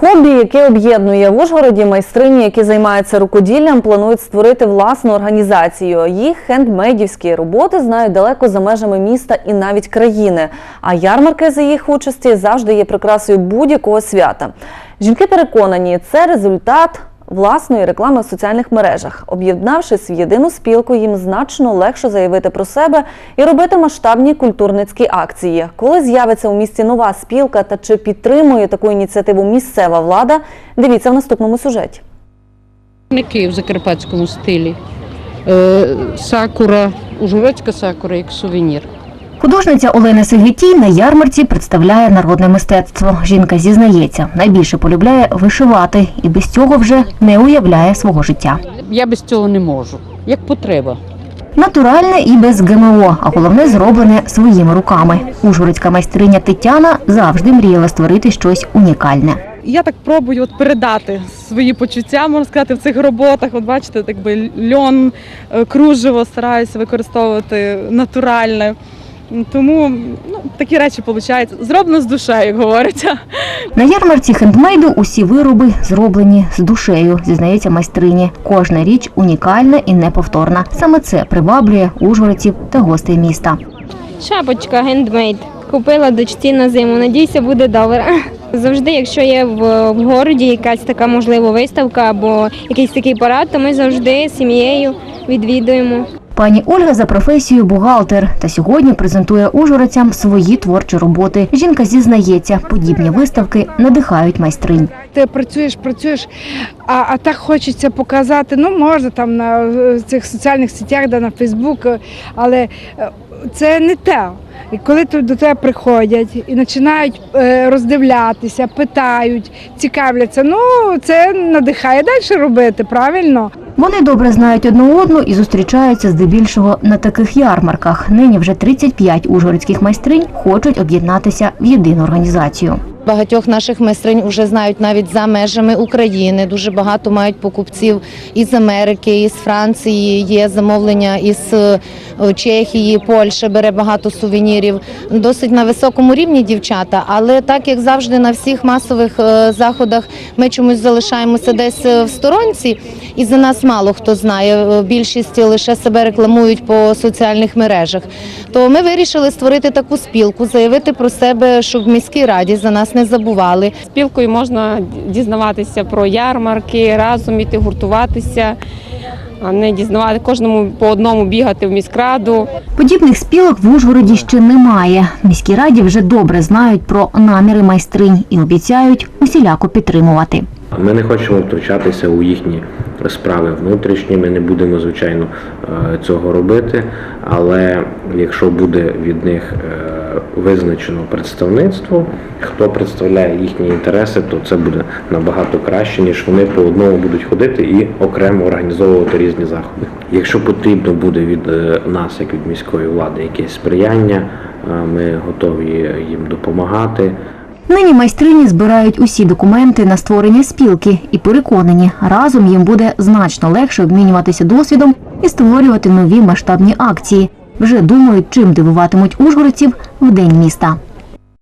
Хобі, яке об'єднує в Ужгороді майстрині, які займаються рукоділлям, планують створити власну організацію. Їх хендмейдівські роботи знають далеко за межами міста і навіть країни. А ярмарки за їх участі завжди є прикрасою будь-якого свята. Жінки переконані, це результат власної реклами в соціальних мережах. Об'єднавшись в єдину спілку, їм значно легше заявити про себе і робити масштабні культурницькі акції. Коли з'явиться у місті нова спілка та чи підтримує таку ініціативу місцева влада, дивіться в наступному сюжеті. В закарпатському стилі. Е, Сакура, ужгородська сакура як сувенір. Художниця Олена Сигітій на ярмарці представляє народне мистецтво. Жінка зізнається, найбільше полюбляє вишивати і без цього вже не уявляє свого життя. Я без цього не можу. Як потреба. Натуральне і без ГМО, а головне зроблене своїми руками. Ужгородська майстриня Тетяна завжди мріяла створити щось унікальне. Я так пробую от передати свої почуття, можна сказати, в цих роботах. От бачите, так би льон, е, кружево стараюся використовувати натуральне. Тому ну, такі речі виходять. Зроблено з душею, як говориться. На ярмарці хендмейду усі вироби зроблені з душею, зізнається майстрині. Кожна річ унікальна і неповторна. Саме це приваблює ужгородців та гостей міста. Шапочка гендмейд. Купила дочці на зиму. Надійся, буде добре. Завжди, якщо є в, в городі якась така можливо виставка або якийсь такий парад, то ми завжди з сім'єю відвідуємо. Пані Ольга за професією бухгалтер та сьогодні презентує ужгородцям свої творчі роботи. Жінка зізнається, подібні виставки надихають майстринь. ти працюєш, працюєш, а, а так хочеться показати. Ну, можна там на е, цих соціальних сетях, де на Фейсбук, е, але е, це не те. І коли до тебе приходять і починають роздивлятися, питають, цікавляться, ну це надихає далі робити, правильно? Вони добре знають одну одну і зустрічаються здебільшого на таких ярмарках. Нині вже 35 ужгородських майстринь хочуть об'єднатися в єдину організацію. Багатьох наших майстринь вже знають навіть за межами України. Дуже багато мають покупців із Америки, із Франції. Є замовлення із е, Чехії, Польща бере багато сувенірів. Досить на високому рівні дівчата. Але так як завжди на всіх масових е, заходах ми чомусь залишаємося десь е, в сторонці, і за нас мало хто знає. Більшість лише себе рекламують по соціальних мережах. То ми вирішили створити таку спілку, заявити про себе, щоб в міській раді за нас не забували. Спілкою можна дізнаватися про ярмарки, разом іти гуртуватися, а не дізнавати кожному по одному бігати в міськраду. Подібних спілок в Ужгороді ще немає. В міській раді вже добре знають про наміри майстринь і обіцяють усіляко підтримувати. Ми не хочемо втручатися у їхні справи внутрішні. Ми не будемо, звичайно, е, цього робити. Але якщо буде від них е, визначено представництво, хто представляє їхні інтереси, то це буде набагато краще, ніж вони по одному будуть ходити і окремо організовувати різні заходи. Якщо потрібно буде від е, нас, як від міської влади, якесь сприяння, е, ми готові їм допомагати. Нині майстрині збирають усі документи на створення спілки і переконані, разом їм буде значно легше обмінюватися досвідом і створювати нові масштабні акції. Вже думають, чим дивуватимуть ужгородців в день міста.